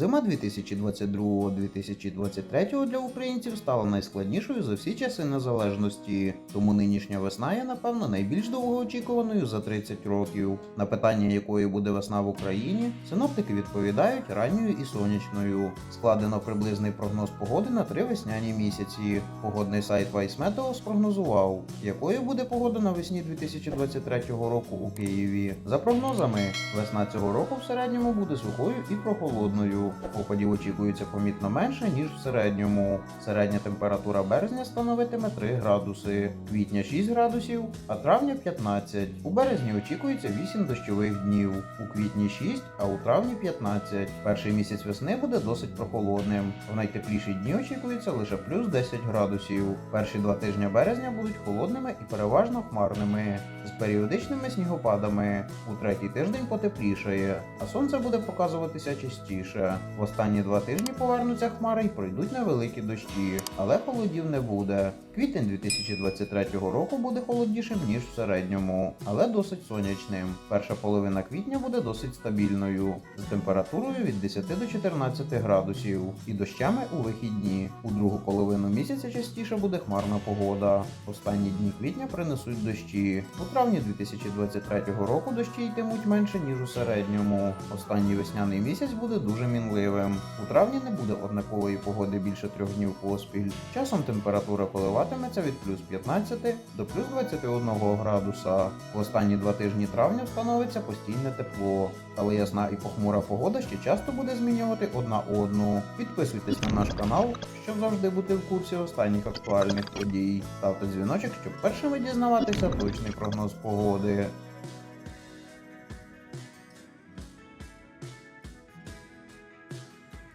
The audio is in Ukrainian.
Зима 2022-2023 для українців стала найскладнішою за всі часи незалежності, тому нинішня весна є, напевно, найбільш довгоочікуваною за 30 років. На питання, якою буде весна в Україні, синоптики відповідають ранньою і сонячною. Складено приблизний прогноз погоди на три весняні місяці. Погодний сайт Vicemeteo спрогнозував, якою буде погода навесні 2023 року у Києві. За прогнозами, весна цього року в середньому буде сухою і прохолодною. Опадів очікується помітно менше, ніж в середньому. Середня температура березня становитиме 3 градуси, квітня 6 градусів, а травня 15. У березні очікується 8 дощових днів, у квітні 6, а у травні 15. Перший місяць весни буде досить прохолодним. В найтепліші дні очікується лише плюс 10 градусів. Перші два тижні березня будуть холодними і переважно хмарними, з періодичними снігопадами. У третій тиждень потеплішає, а сонце буде показуватися частіше. В останні два тижні повернуться хмари і пройдуть невеликі дощі, але холодів не буде. Квітень 2023 року буде холоднішим ніж в середньому, але досить сонячним. Перша половина квітня буде досить стабільною, з температурою від 10 до 14 градусів і дощами у вихідні. У другу половину місяця частіше буде хмарна погода. Останні дні квітня принесуть дощі. У травні 2023 року дощі йтимуть менше ніж у середньому. Останній весняний місяць буде дуже мінливим. У травні не буде однакової погоди більше трьох днів поспіль. Часом температура коливатиметься від плюс 15 до плюс 21 градуса. В останні два тижні травня встановиться постійне тепло, але ясна і похмура погода ще часто буде змінювати одна одну. Підписуйтесь на наш канал, щоб завжди бути в курсі останніх актуальних подій. Ставте дзвіночок, щоб першими дізнаватися точний прогноз погоди.